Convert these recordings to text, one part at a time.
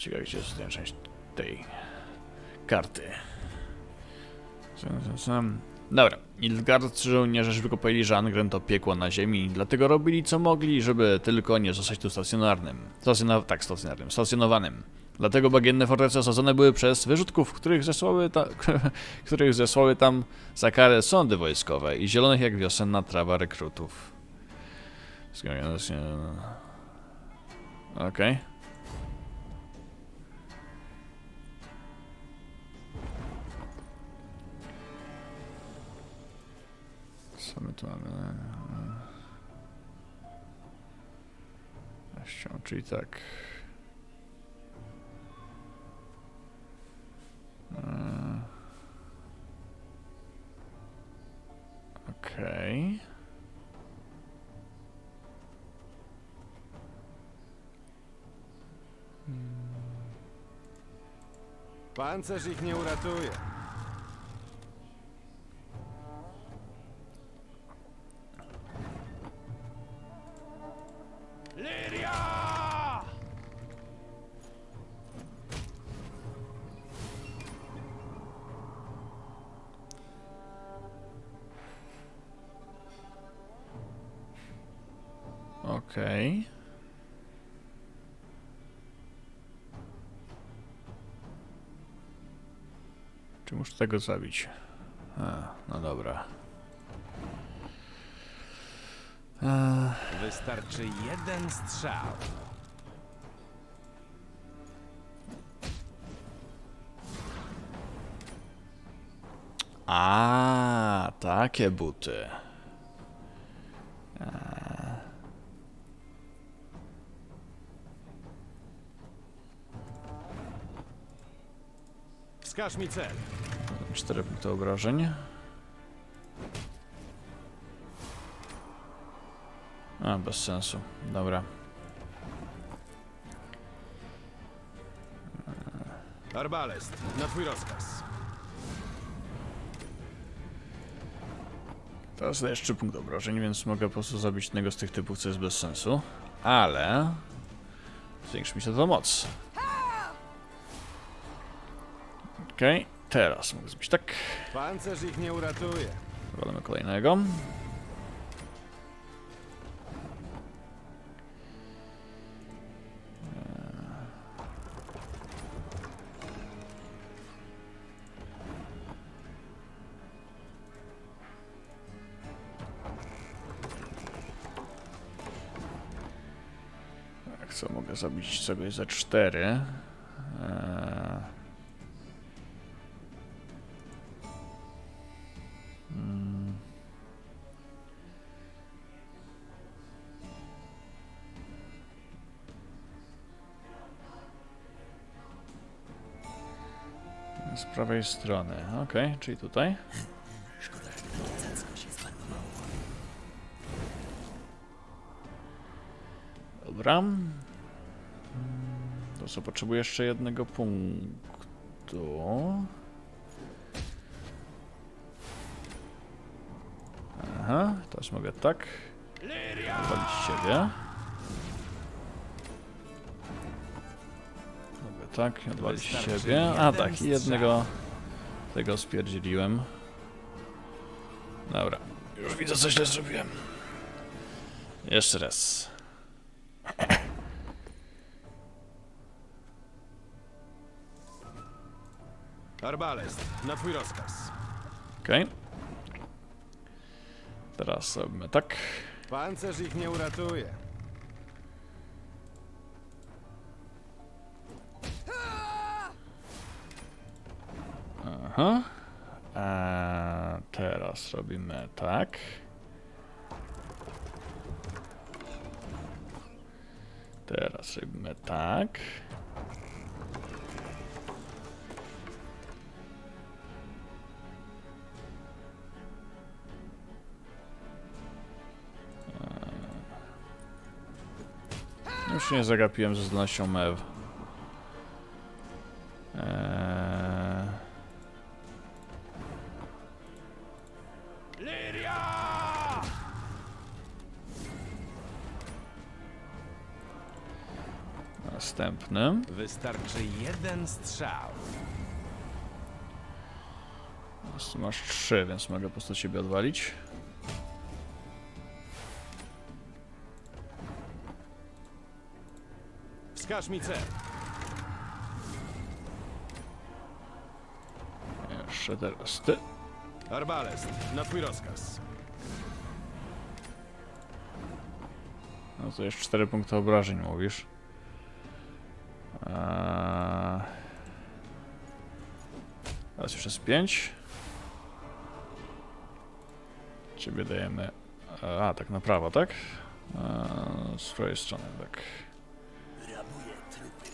Ciekawe, gdzie jest część tej karty. Dobra, Nilfgaardcy żołnierze szybko pojęli, że Angren to piekło na ziemi, dlatego robili co mogli, żeby tylko nie zostać tu stacjonarnym. Stacjonow tak, stacjonarnym, stacjonowanym. Dlatego bagienne fortece osadzone były przez wyrzutków, których zesłały, ta których zesłały tam za karę sądy wojskowe i zielonych jak wiosenna trawa rekrutów. Zgadza się. Co my tu mamy? Ścią, czyli tak. Eee. Okej. Pancerz ich nie uratuje. Okej. Czy muszę tego zabić? A, no dobra. Eee, Wystarczy jeden strzał. A, takie buty. Wskaż mi cel. 4 punkty obrażeń. A, bez sensu. Dobra. Arbalest, na twój rozkaz. Teraz daję jeszcze punkt obrażeń, więc mogę po prostu zabić jednego z tych typów, co jest bez sensu. Ale... Zwiększy mi się to moc. Okej, teraz mogę zrobić tak. Pancerz ich nie uratuje. Walimy kolejnego. Tak, co mogę zabić czegoś za cztery? Prawej strony. Okej, czyli tutaj. Dobra. Mm, To co, potrzebuję jeszcze jednego punktu. Aha, teraz mogę tak. Walić siebie. Mogę tak, odwalić siebie. A tak, jednego tego spierdzieliłem. Dobra, już widzę co źle zrobiłem. Jeszcze raz. Arbalest, na twój rozkaz. Okej. Teraz robimy tak. Pancerz ich nie uratuje. Aha. A teraz robimy tak. Teraz robimy tak. Eee. Już nie zagapiłem ze zdolnością MEW. Następnym. Wystarczy jeden strzał. Masz trzy, więc mogę po prostu ciebie odwalić. Wskaż mi cel. Jeszcze teraz ty. Arbalest, na twój rozkaz. No to jeszcze 4 punkty obrażeń mówisz. Eee... Teraz już jest 5. Ciebie dajemy. A, tak na prawo, tak? Eee, z której strony, tak. Rabuję trupy.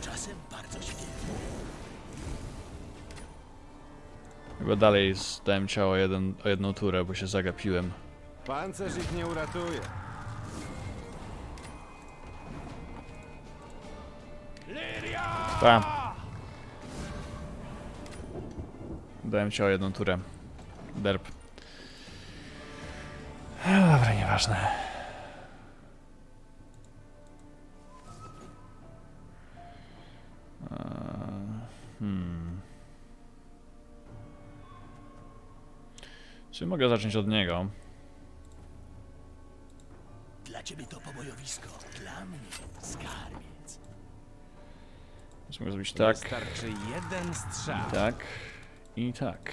Czasem bardzo śmieszne. Chyba dalej zdałem ciało jeden, o jedną turę, bo się zagapiłem. Pancerz ich nie uratuje. Tak. Dałem ciało jedną turę. Derp. Dobra, nieważne. Eee, Hmm. Czy mogę zacząć od niego? Dla ciebie to pobojowisko. Dla mnie skarbiec. Mogę zrobić tak, Wystarczy jeden strzał. tak i tak.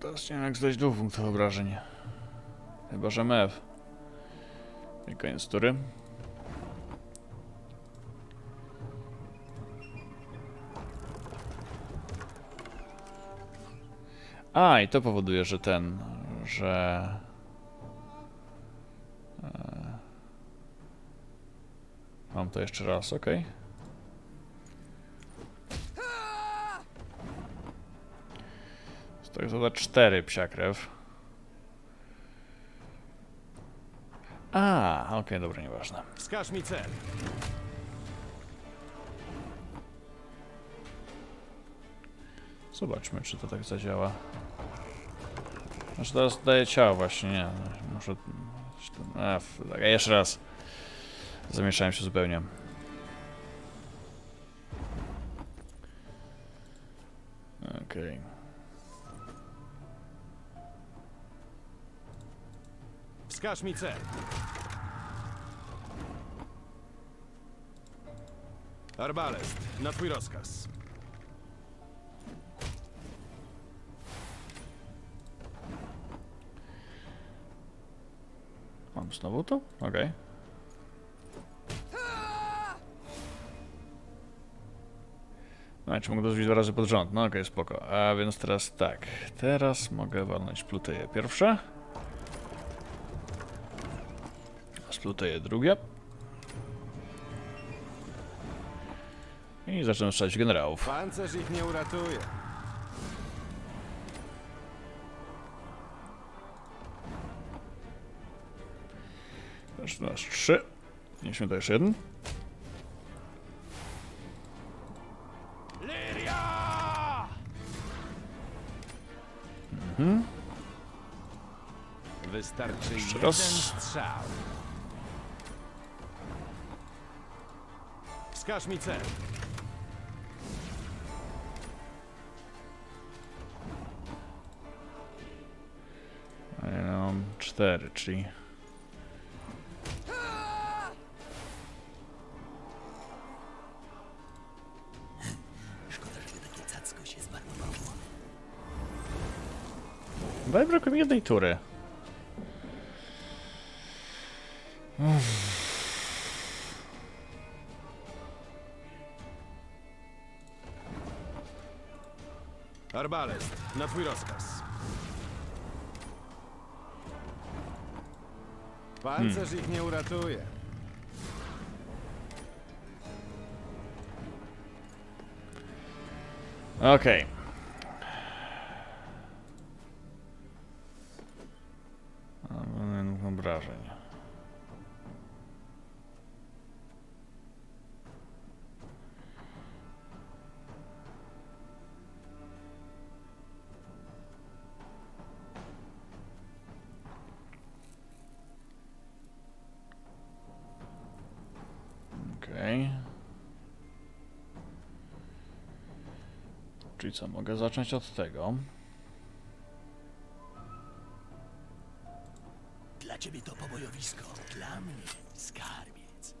Teraz nie wiem jak zdać dwóch punktów obrażeń. Chyba, że mew. I koniec tury. A, i to powoduje, że ten, że... Mam to jeszcze raz, ok. To jest za 4 psia krew. A, okej, dobra, nieważne. Wskaż mi cel. Zobaczmy, czy to tak zadziała. Znaczy teraz daję ciało właśnie, nie. Muszę... A, tak, jeszcze raz. Zamieszałem się zupełnie. Okej. Wskaż mi cel. Arbalest, na twój rozkaz. Mam znowu to? Okej. No, czy mogę to zrobić dwa razy pod rząd? No okej, spoko. A więc teraz tak. Teraz mogę walnąć pluteje pierwsze. Spluteje drugie. I zacznę strzelać generałów. Pancerz ich nie uratuje. Teraz raz trzy. Mieliśmy to jeszcze jeden. Wystarczy Jeszcze jeden raz. strzał. Wskaż mi cel. A ja mam cztery, czyli... Szkoda, takie cacko się zmarnowało. Daj brakuje mi jednej tury. Arbalest, na twój rozkaz. Pancerz ich nie uratuje. Okej. Czyli co, mogę zacząć od tego. Dla ciebie to pobojowisko, dla mnie skarbiec.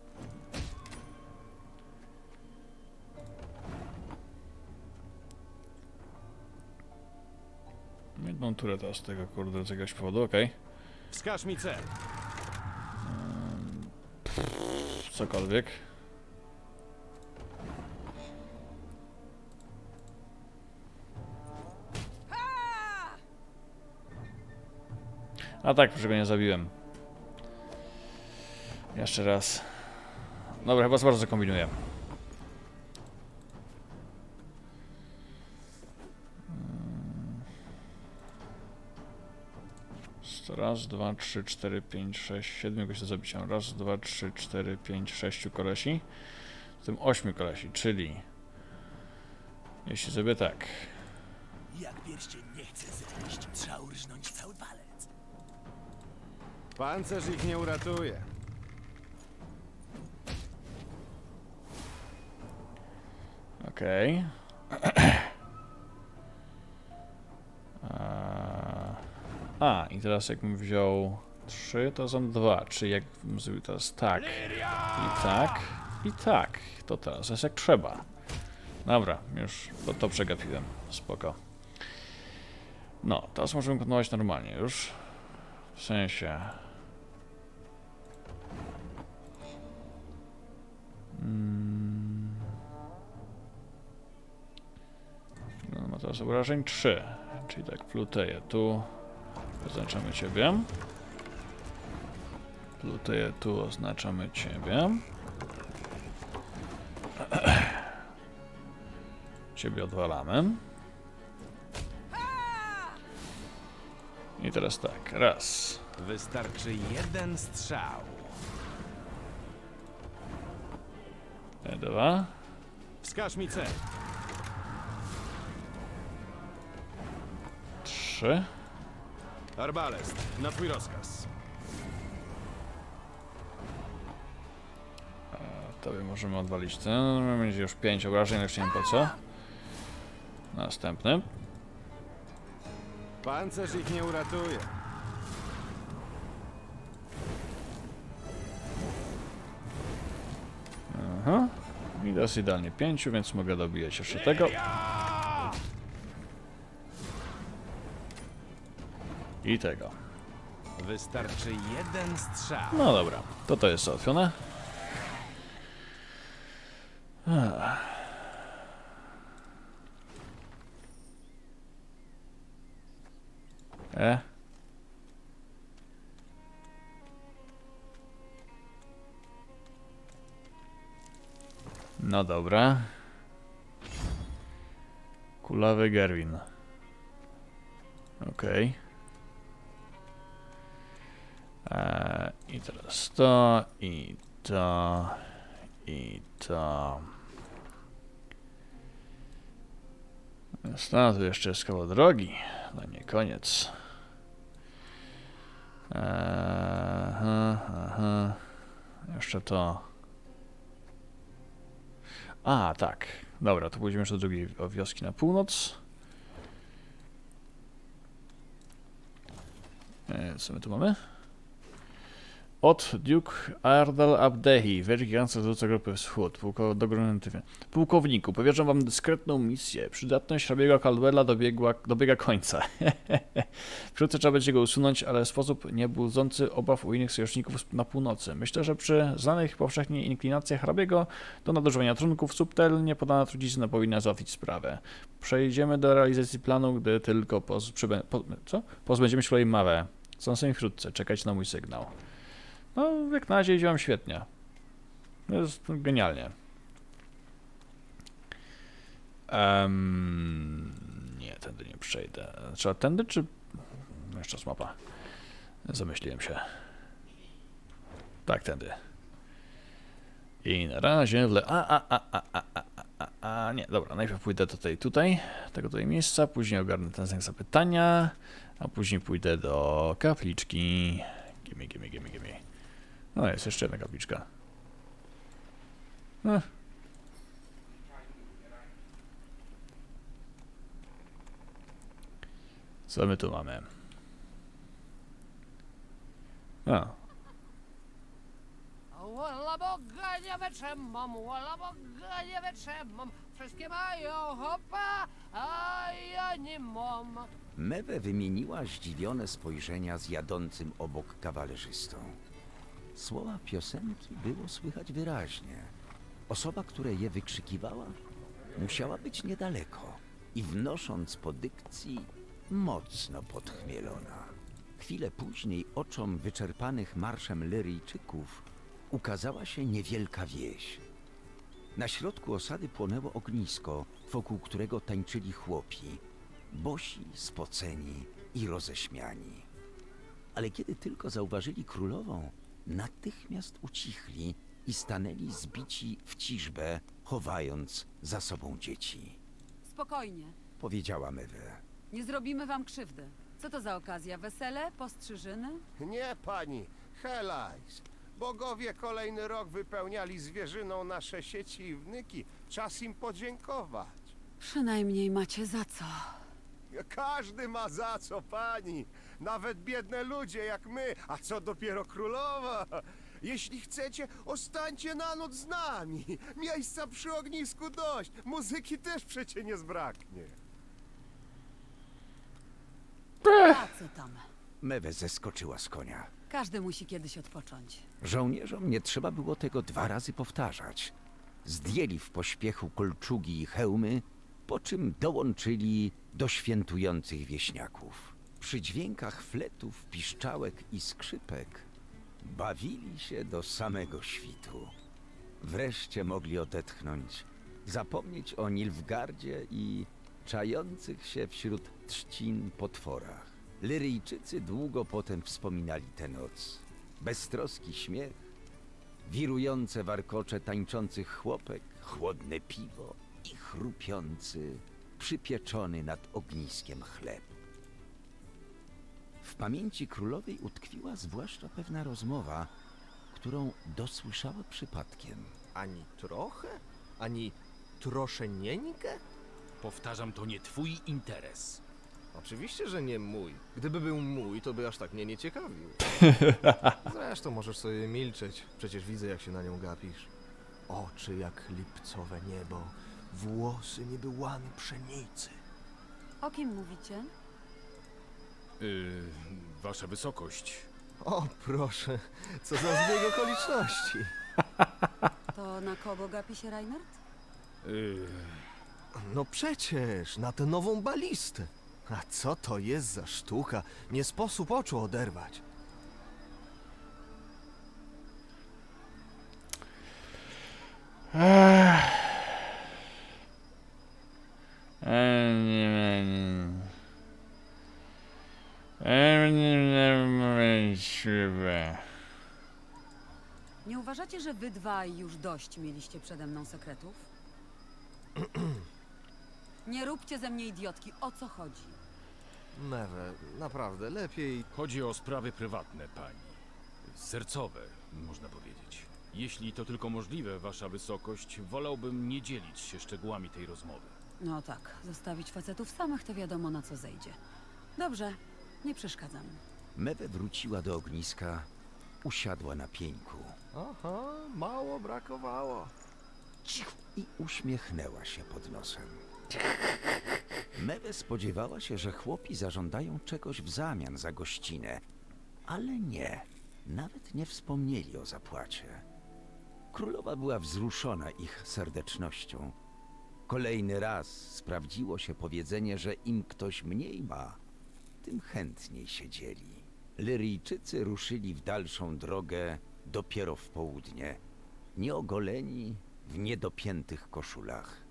Jedną turę teraz z tego, kurde, z jakiegoś powodu, okej. Wskaż mi cel. Cokolwiek. A tak, że go nie zabiłem. Jeszcze raz. Dobra, chyba za bardzo kombinuję. Raz, dwa, trzy, cztery, pięć, sześć, siedmiu gości do zabicia. Raz, dwa, trzy, cztery, pięć, sześciu kolesi. W tym ośmiu kolesi, czyli... Jeśli sobie tak... Jak pierścień nie chce zejść, trzeba urżnąć cały. Pancerz ich nie uratuje. Okej. A, i teraz jakbym wziął 3, to są 2. Czyli jakbym zrobił teraz tak, i tak, i tak, to teraz jest jak trzeba. Dobra, już to, to przegapiłem. Spoko. No, teraz możemy kontynuować normalnie już. W sensie... Mm. No, ma teraz obrażeń 3. Czyli tak, pluteję tu. Oznaczamy ciebie. Pluteję tu, oznaczamy ciebie. Ciebie odwalamy. I teraz tak, raz. Wystarczy jeden strzał. Dwa. Wskaż mi cel. Trzy. Arbalest, na twój rozkaz. Tobie możemy odwalić ten. Będzie już 5 obrażeń, lecz nie wiem po co. Następny. Pancerz ich nie uratuje. Dosyć idealnie 5, więc mogę dobijać jeszcze tego. I tego. Wystarczy jeden strzał. No dobra, to to jest załatwione. E? No dobra. Kulawy Gerwin. Okej. Eee, I teraz to, i to, i to. No, tu jeszcze jest kawał drogi, ale nie koniec. Eee, Aha, aha. Jeszcze to. A, tak. Dobra, to pójdziemy jeszcze do drugiej wioski na północ. Eee, co my tu mamy? Od Duke Ardal Abdehi, wielki dowódca grupy Wschód. Pułkowniku, powierzam wam dyskretną misję. Przydatność hrabiego Caldwella dobiegła, dobiega końca. Wkrótce trzeba będzie go usunąć, ale w sposób nie budzący obaw u innych sojuszników na północy. Myślę, że przy znanych powszechnie inklinacjach hrabiego do nadużywania trunków subtelnie podana trucizna powinna załatwić sprawę. Przejdziemy do realizacji planu, gdy tylko poz, przybę, po, co? pozbędziemy się kolei mawę. Są sobie wkrótce, czekać na mój sygnał. No, jak na razie idzie świetnie. Jest genialnie. Em, nie, tędy nie przejdę. Trzeba tędy, czy... Jeszcze raz mapa. Zamyśliłem się. Tak, tędy. I na razie... Le... A, a, a, a, a, a, a, a, a, nie, dobra, najpierw pójdę tutaj, tutaj, tego tutaj miejsca, później ogarnę ten znak zapytania, a później pójdę do kapliczki. Gimme, gimme, gimme, gimme. No, jest jeszcze jedna kapliczka. No. Co my tu mamy? A, Wola Boga nie wytrzymam, wola Boga nie wytrzymam. Wszystkie mają hopa, a ja nie mam. Mewe wymieniła zdziwione spojrzenia z jadącym obok kawalerzystą. Słowa piosenki było słychać wyraźnie. Osoba, która je wykrzykiwała, musiała być niedaleko i wnosząc po dykcji mocno podchmielona. Chwilę później oczom wyczerpanych marszem Lyryjczyków ukazała się niewielka wieś. Na środku osady płonęło ognisko, wokół którego tańczyli chłopi, bosi, spoceni i roześmiani. Ale kiedy tylko zauważyli królową, natychmiast ucichli i stanęli zbici w ciżbę, chowając za sobą dzieci. Spokojnie. Powiedziała Mewe. Nie zrobimy wam krzywdy. Co to za okazja? Wesele? Postrzyżyny? Nie, pani, Helajs. Bogowie kolejny rok wypełniali zwierzyną nasze sieci i wnyki. Czas im podziękować. Przynajmniej macie za co. Każdy ma za co, pani. Nawet biedne ludzie jak my, a co dopiero królowa. Jeśli chcecie, ostańcie na noc z nami. Miejsca przy ognisku dość. Muzyki też przecie nie zbraknie. A co tam? Mewe zeskoczyła z konia. Każdy musi kiedyś odpocząć. Żołnierzom nie trzeba było tego dwa razy powtarzać. Zdjęli w pośpiechu kolczugi i hełmy, po czym dołączyli do świętujących wieśniaków. Przy dźwiękach fletów, piszczałek i skrzypek bawili się do samego świtu. Wreszcie mogli odetchnąć, zapomnieć o Nilfgardzie i czających się wśród trzcin potworach. Lyryjczycy długo potem wspominali tę noc. Beztroski śmiech, wirujące warkocze tańczących chłopek, chłodne piwo i chrupiący, przypieczony nad ogniskiem chleb. W pamięci królowej utkwiła zwłaszcza pewna rozmowa, którą dosłyszała przypadkiem. Ani trochę? Ani troszenieńkę? Powtarzam, to nie twój interes. Oczywiście, że nie mój. Gdyby był mój, to by aż tak mnie nie ciekawił. Zresztą możesz sobie milczeć. Przecież widzę, jak się na nią gapisz. Oczy jak lipcowe niebo, włosy niby łany pszenicy. O kim mówicie? Yy, wasza wysokość. O, proszę, co za zbieg okoliczności. To na kogo gapi się Reinhardt? Yy, No przecież, na tę nową balistę. A co to jest za sztuka? Nie sposób oczu oderwać. Nie uważacie, że wy dwaj już dość mieliście przede mną sekretów? Nie róbcie ze mnie idiotki. O co chodzi? Mewe, naprawdę, lepiej chodzi o sprawy prywatne, pani. Sercowe, można powiedzieć. Jeśli to tylko możliwe, wasza wysokość, wolałbym nie dzielić się szczegółami tej rozmowy. No tak, zostawić facetów samych to wiadomo na co zejdzie. Dobrze, nie przeszkadzam. Mewe wróciła do ogniska, usiadła na pieńku Aha, mało brakowało. i uśmiechnęła się pod nosem. Mewe spodziewała się, że chłopi zażądają czegoś w zamian za gościnę, ale nie, nawet nie wspomnieli o zapłacie. Królowa była wzruszona ich serdecznością. Kolejny raz sprawdziło się powiedzenie, że im ktoś mniej ma, tym chętniej się dzieli. Lyryjczycy ruszyli w dalszą drogę dopiero w południe, nieogoleni w niedopiętych koszulach.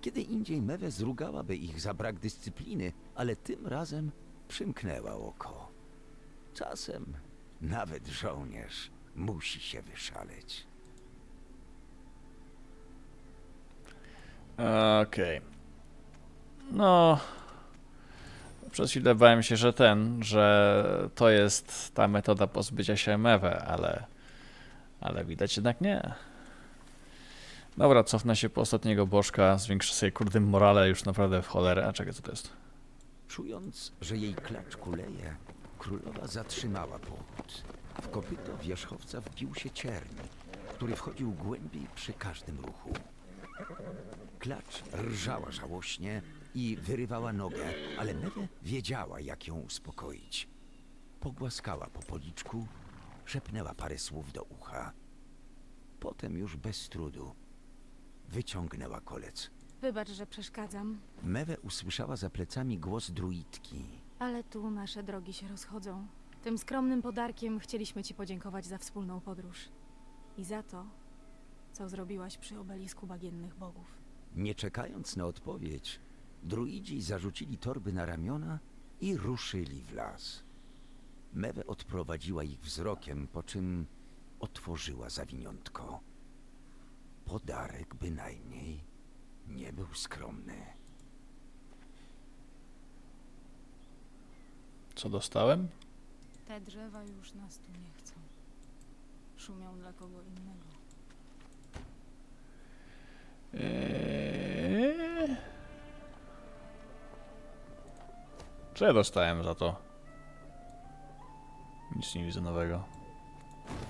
Kiedy indziej Mewe zrugałaby ich za brak dyscypliny, ale tym razem przymknęła oko. Czasem nawet żołnierz musi się wyszaleć. Okej. No. Przez chwilę bałem się, że ten, że to jest ta metoda pozbycia się Mewe, ale. Ale widać jednak nie. Dobra, cofnę się po ostatniego bożka, zwiększę sobie kurde morale już naprawdę w cholerę. A czekaj, co to jest? Czując, że jej klacz kuleje, królowa zatrzymała pochód. W kopyto wierzchowca wbił się cierń, który wchodził głębiej przy każdym ruchu. Klacz rżała żałośnie i wyrywała nogę, ale Mewe wiedziała, jak ją uspokoić. Pogłaskała po policzku, szepnęła parę słów do ucha. Potem już bez trudu wyciągnęła kolec. Wybacz, że przeszkadzam, Mewe usłyszała za plecami głos druidki. ale tu nasze drogi się rozchodzą. Tym skromnym podarkiem chcieliśmy Ci podziękować za wspólną podróż. I za to, co zrobiłaś przy obelisku bagiennych bogów. Nie czekając na odpowiedź, druidzi zarzucili torby na ramiona i ruszyli w las. Mewe odprowadziła ich wzrokiem, po czym otworzyła zawiniątko. Podarek bynajmniej nie był skromny. Co dostałem? Te drzewa już nas tu nie chcą. Szumią dla kogo innego. Eee... Co ja dostałem za to? Nic nie widzę nowego.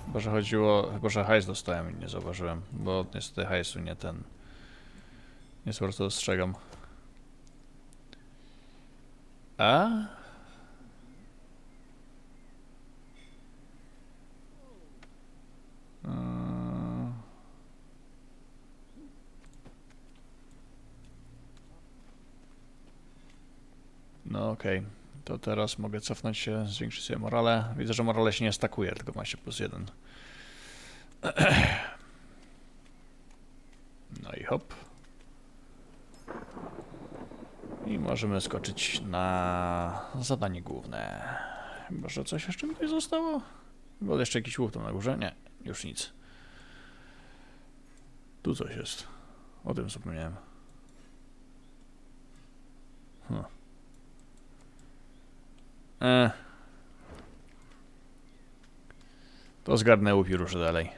Chyba, że chodziło... Chyba, że hajs dostałem i nie zauważyłem, bo niestety hajsu nie ten... Nie po prostu dostrzegam. A? No okej, to teraz mogę cofnąć się, zwiększyć sobie morale. Widzę, że morale się nie stakuje, tylko ma się plus jeden. No i hop. I możemy skoczyć na zadanie główne. Chyba, że coś jeszcze mi tutaj zostało? Chyba jeszcze jakiś łuk tam na górze? Nie, już nic. Tu coś jest. O tym zapomniałem. Huh. E. To zgarnę łup i ruszę dalej.